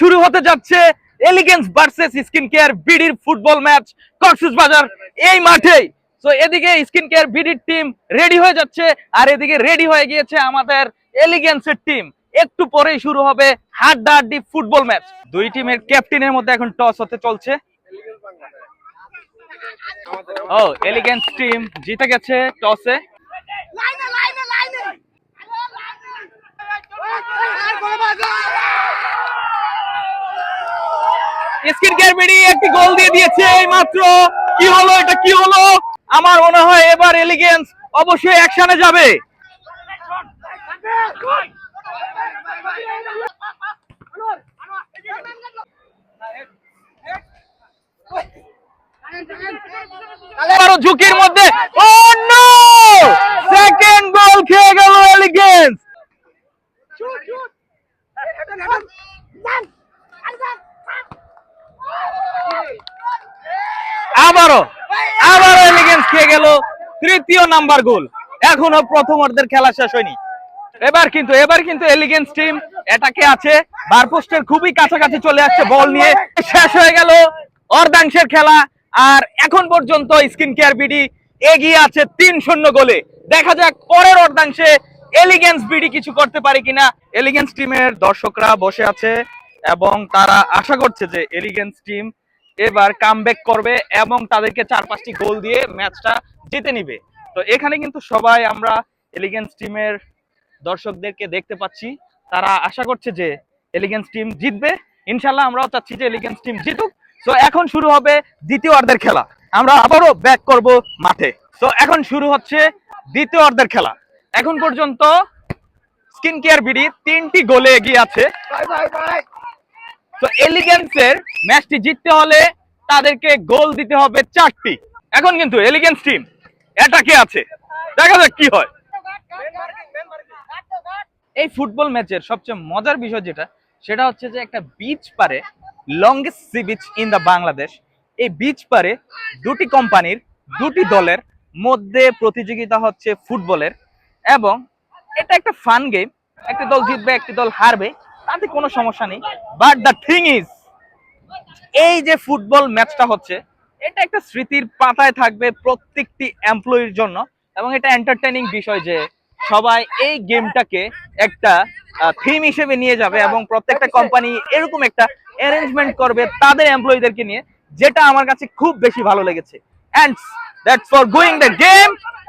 শুরু হতে যাচ্ছে এলিগেন্স ভার্সেস স্কিন কেয়ার বিডির ফুটবল ম্যাচ কক্সবাজার এই মাঠেই। তো এদিকে স্কিন কেয়ার বিডির টিম রেডি হয়ে যাচ্ছে আর এদিকে রেডি হয়ে গিয়েছে আমাদের এলিগেন্সের টিম একটু পরেই শুরু হবে হাড্ডাহাড্ডি ফুটবল ম্যাচ দুই টিমের ক্যাপ্টেনের মধ্যে এখন টস হতে চলছে। ও এলিগেন্স টিম জিতে গেছে টসে স্কিন কেয়ার বিডি একটি গোল দিয়ে দিয়েছে এই মাত্র কি হলো এটা? কি হলো? আমার মনে হয় এবার এলিগেন্স অবশ্যই অ্যাকশনে যাবে। ঝুঁকির মধ্যে। সেকেন্ড গোল খেয়ে গেল এলিগেন্স। আবারও আবারও এলিগেন্স খেয়ে গেল, তৃতীয় নাম্বার গোল। এখনও প্রথম অর্ধের খেলা শেষ হয়নি। এবার কিন্তু এবার কিন্তু এলিগেন্স টিম এটাকে আছে বারপোস্টের খুবই কাছাকাছি চলে আসছে বল নিয়ে। শেষ হয়ে গেল অর্ধাংশের খেলা, আর এখন পর্যন্ত স্কিন কেয়ার বিডি এগিয়ে আছে তিন শূন্য গোলে। দেখা যাক পরের অর্ধাংশে এলিগেন্স বিডি কিছু করতে পারে কিনা। এলিগেন্স টিমের দর্শকরা বসে আছে এবং তারা আশা করছে যে এলিগেন্স টিম এবার কামব্যাক করবে এবং তাদেরকে চার পাঁচটি গোল দিয়ে ম্যাচটা জিতে নিবে। তো এখানে কিন্তু সবাই আমরা এলিগেন্স টিমের দর্শকদেরকে দেখতে পাচ্ছি। তারা আশা করছে যে এলিগেন্স টিম জিতবে। ইনশাল্লাহ আমরাও চাচ্ছি যে এলিগেন্স টিম জিতুক। তো এখন শুরু হবে দ্বিতীয় অর্ধের খেলা। আমরা আবারও ব্যাক করব মাঠে। তো এখন শুরু হচ্ছে দ্বিতীয় অর্ধের খেলা। এখন পর্যন্ত স্কিন কেয়ার বিডি তিনটি গোলে এগিয়ে আছে। তো এলিগেন্সের ম্যাচটি জিততে হলে তাদেরকে গোল দিতে হবে চারটি। এখন কিন্তু এলিগেন্স টিম অ্যাটাকে আছে। দেখা যাক কি হয়। এই ফুটবল ম্যাচের সবচেয়ে মজার বিষয় যেটা, সেটা হচ্ছে যে একটা বিচ পারে longest sea beach in the Bangladesh এই বিচ পারে দুটি কোম্পানির দুটি দলের মধ্যে প্রতিযোগিতা হচ্ছে ফুটবলের এবং এটা একটা ফান গেম একটি দল জিতবে, একটি দল হারবে। তাতে কোনো সমস্যা নেই। বাট দ্য থিং ইজ এই যে ফুটবল ম্যাচটা হচ্ছে, এটা একটা স্মৃতির পাতায় থাকবে প্রত্যেকটি এমপ্লয়ির জন্য এবং এটা এন্টারটেনিং বিষয় যে সবাই এই গেমটাকে একটা থিম হিসেবে নিয়ে যাবে এবং প্রত্যেকটা কোম্পানি এরকম একটা অ্যারেঞ্জমেন্ট করবে তাদের এমপ্লয়ীদেরকে নিয়ে, যেটা আমার কাছে খুব বেশি ভালো লেগেছে। And that's for going the game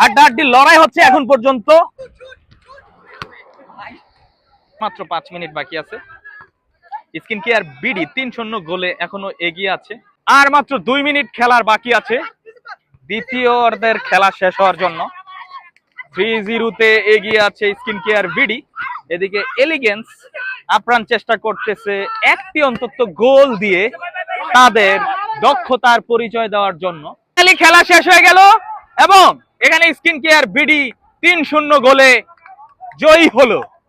হাড্ডাহাড্ডি লড়াই হচ্ছে এখন পর্যন্ত। মাত্র পাঁচ মিনিট বাকি আছে। স্কিন কেয়ার বিডি, তিন শূন্য গোলে এখনও এগিয়ে আছে। আর মাত্র দুই মিনিট খেলার বাকি আছে। দ্বিতীয় অর্ধের খেলা শেষ হওয়ার জন্য। থ্রি জিরোতে এগিয়ে আছে স্কিন কেয়ার বিডি। এদিকে এলিগেন্স আপ্রাণ চেষ্টা করতেছে। একটি অন্তত গোল দিয়ে তাদের দক্ষতার পরিচয় দেওয়ার জন্য। খেলা শেষ হয়ে গেল এবং এখানে স্কিন কেয়ার বিডি তিন শূন্য গোলে জয়ী হলো।